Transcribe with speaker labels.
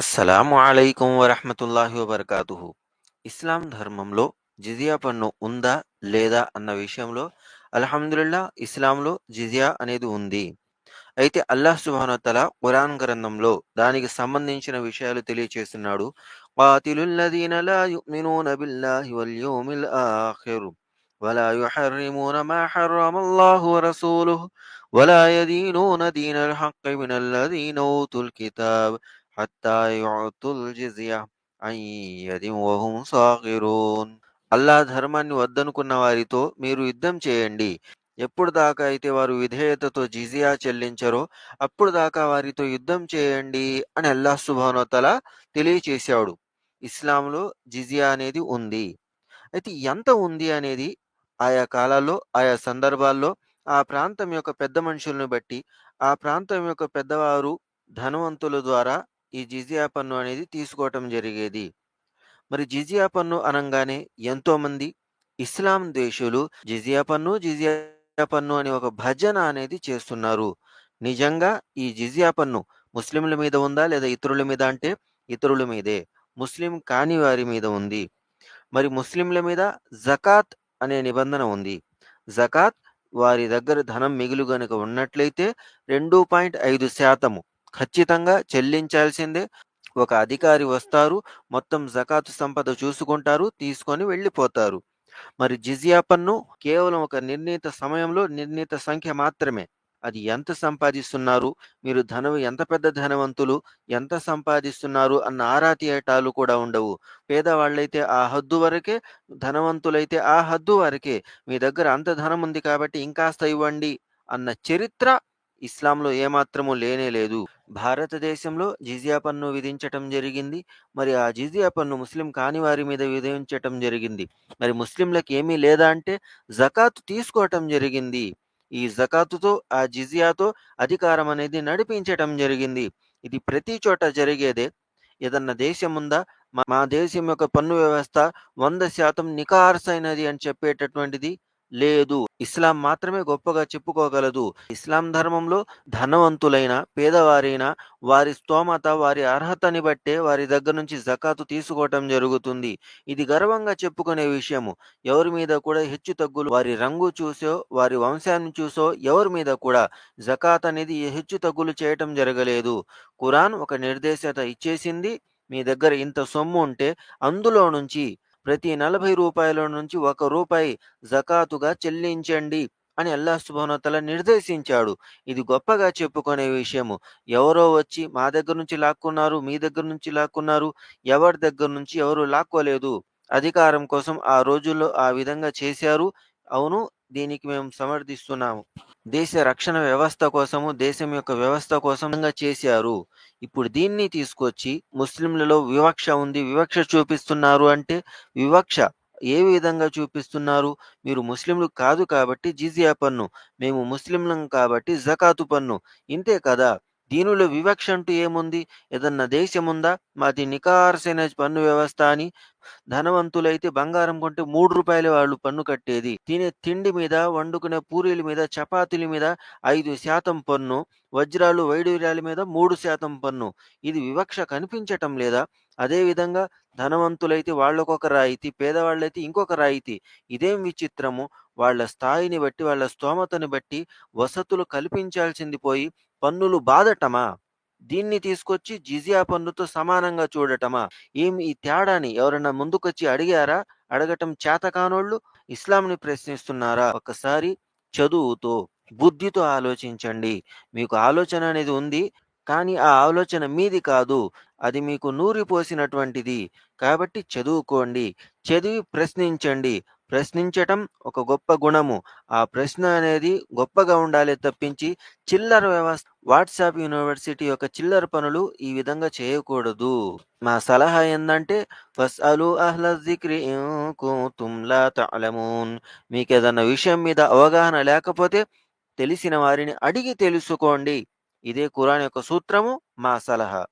Speaker 1: అస్సలాము అలైకుం వరహమతుల్లాహి వబర్కాతుహు ఇస్లాం ధర్మంలో జిజియా పన్ను ఉందా లేదా అన్న విషయంలో అల్హమ్దుల్లా ఇస్లాంలో జిజియా అనేది ఉంది అయితే అల్లాహ్ సుబానతల ఖురాన్ గ్రంథంలో దానికి సంబంధించిన విషయాలు తెలియచేస్తున్నాడు قاتلُالَّذِينَ لَا يُؤْمِنُونَ بِاللَّهِ وَالْيَوْمِ الْآخِرِ وَلَا يُحَرِّمُونَ مَا حَرَّمَ اللَّهُ وَرَسُولُهُ وَلَا يَدِينُونَ دِينَ الْحَقِّ مِنَ الَّذِينَ أُوتُوا الْكِتَابَ హత్తా యుతుల్ జిజియా అయ్యది ఓహం సాగిరూన్ అల్లా ధర్మాన్ని వద్దనుకున్న వారితో మీరు యుద్ధం చేయండి. ఎప్పుడు దాకా అయితే వారు విధేయతతో జిజియా చెల్లించరో అప్పుడు దాకా వారితో యుద్ధం చేయండి అని అల్లా సుభానోతల తెలియచేశాడు. ఇస్లాంలో జిజియా అనేది ఉంది. అయితే ఎంత ఉంది అనేది ఆయా కాలాల్లో ఆయా సందర్భాల్లో ఆ ప్రాంతం యొక్క పెద్ద మనుషులను బట్టి ఆ ప్రాంతం యొక్క పెద్దవారు ధనవంతుల ద్వారా ఈ జిజియా పన్ను అనేది తీసుకోవటం జరిగేది. మరి జిజియా పన్ను అనగానే ఎంతోమంది ఇస్లాం దేశులు జిజియా పన్ను జిజియా పన్ను అని ఒక భజన అనేది చేస్తున్నారు. నిజంగా ఈ జిజియా పన్ను ముస్లింల మీద ఉందా లేదా ఇతరుల మీద అంటే ఇతరుల మీదే. ముస్లిం కాని వారి మీద ఉంది. మరి ముస్లింల మీద జకాత్ అనే నిబంధన ఉంది. జకాత్ వారి దగ్గర ధనం మిగులు గనుక ఉన్నట్లయితే రెండు పాయింట్ ఐదు శాతము ఖచ్చితంగా చెల్లించాల్సిందే. ఒక అధికారి వస్తారు మొత్తం జకాతు సంపద చూసుకుంటారు తీసుకొని వెళ్ళిపోతారు. మరి జిజియా పన్ను కేవలం ఒక నిర్ణీత సమయంలో నిర్ణీత సంఖ్య మాత్రమే. అది ఎంత సంపాదిస్తున్నారు? మీరు ధనం ఎంత పెద్ద ధనవంతులు? ఎంత సంపాదిస్తున్నారు? అన్న ఆరాతీయటాలు కూడా ఉండవు. పేదవాళ్ళైతే ఆ హద్దు వరకే ధనవంతులైతే ఆ హద్దు వరకే. మీ దగ్గర అంత ధనం ఉంది కాబట్టి ఇంకాస్త ఇవ్వండి అన్న చరిత్ర ఇస్లాంలో ఏమాత్రము లేనే లేదు. భారతదేశంలో జిజియా పన్ను విధించటం జరిగింది. మరి ఆ జిజియా పన్ను ముస్లిం కాని వారి మీద విధించటం జరిగింది. మరి ముస్లింలకు ఏమీ లేదా అంటే జకాత్ తీసుకోవటం జరిగింది. ఈ జకాతుతో ఆ జిజియాతో అధికారం అనేది నడిపించటం జరిగింది. ఇది ప్రతి చోట జరిగేదే. ఏదన్నా దేశం ఉందా? మా దేశం యొక్క పన్ను వ్యవస్థ వంద శాతం నికార్సైనది అని చెప్పేటటువంటిది లేదు. ఇస్లాం మాత్రమే గొప్పగా చెప్పుకోగలదు. ఇస్లాం ధర్మంలో ధనవంతులైన పేదవారైన వారి స్తోమత వారి అర్హతని బట్టే వారి దగ్గర నుంచి జకాతు తీసుకోవటం జరుగుతుంది. ఇది గర్వంగా చెప్పుకునే విషయము. ఎవరి మీద కూడా హెచ్చు తగ్గులు వారి రంగు చూసో వారి వంశాన్ని చూసో ఎవరి మీద కూడా జకాత్ అనేది హెచ్చు తగ్గులు చేయటం జరగలేదు. ఖురాన్ ఒక నిర్దేశత ఇచ్చేసింది. మీ దగ్గర ఇంత సొమ్ము ఉంటే అందులో నుంచి ప్రతి నలభై రూపాయల నుంచి ఒక రూపాయి జకాతుగా చెల్లించండి అని అల్లాహ్ సుబానతల నిర్దేశించాడు. ఇది గొప్పగా చెప్పుకునే విషయము. ఎవరో వచ్చి మా దగ్గర నుంచి లాక్కున్నారు మీ దగ్గర నుంచి లాక్కున్నారు ఎవరి దగ్గర నుంచి ఎవరు లాక్కోలేదు అధికారం కోసం ఆ రోజుల్లో ఆ విధంగా చేశారు. అవును దీనికి మేము సమర్థిస్తున్నాము. దేశ రక్షణ వ్యవస్థ కోసము దేశం యొక్క వ్యవస్థ కోసం చేశారు. ఇప్పుడు దీన్ని తీసుకొచ్చి ముస్లింలలో వివక్ష ఉంది వివక్ష చూపిస్తున్నారు అంటే వివక్ష ఏ విధంగా చూపిస్తున్నారు? మీరు ముస్లింలు కాదు కాబట్టి జిజియా పన్ను మేము ముస్లింలం కాబట్టి జకాతు పన్ను. ఇంతే కదా? దీనిలో వివక్ష అంటూ ఏముంది? ఏదన్నా దేశం ఉందా మాది నికార్సైన పన్ను వ్యవస్థ అని ధనవంతులైతే బంగారం కొంటే మూడు రూపాయలు వాళ్ళు పన్ను కట్టేది. తినే తిండి మీద వండుకునే పూరీల మీద చపాతీల మీద ఐదు శాతం పన్ను వజ్రాలు వైడూర్యాల మీద మూడు శాతం పన్ను. ఇది వివక్ష కనిపించటం లేదా? అదేవిధంగా ధనవంతులైతే వాళ్ళకొక రాయితీ పేదవాళ్ళైతే ఇంకొక రాయితీ. ఇదేం విచిత్రము? వాళ్ళ స్థాయిని బట్టి వాళ్ళ స్తోమతని బట్టి వసతులు కల్పించాల్సింది పోయి పన్నులు బాధటమా? దీన్ని తీసుకొచ్చి జిజియా పన్నుతో సమానంగా చూడటమా? ఏం ఈ తేడాని ఎవరన్నా ముందుకొచ్చి అడిగారా? అడగటం చేతకానోళ్ళు ఇస్లాంని ప్రశ్నిస్తున్నారా? ఒకసారి చదువుతో బుద్ధితో ఆలోచించండి. మీకు ఆలోచన అనేది ఉంది కానీ ఆ ఆలోచన మీది కాదు. అది మీకు నూరిపోసినటువంటిది. కాబట్టి చదువుకోండి. చదివి ప్రశ్నించండి. ప్రశ్నించటం ఒక గొప్ప గుణము. ఆ ప్రశ్న అనేది గొప్పగా ఉండాలి తప్పించి చిల్లర వ్యవస్థ వాట్సాప్ యూనివర్సిటీ యొక్క చిల్లర పనులు ఈ విధంగా చేయకూడదు. మా సలహా ఏంటంటే ఫస్ అలు అహ్ల జిక్రి తుమ్లా తలమూన్ మీకు ఏదన్నా విషయం మీద అవగాహన లేకపోతే తెలిసిన వారిని అడిగి తెలుసుకోండి. ఇదే కురాన్ యొక్క సూత్రము మా సలహా.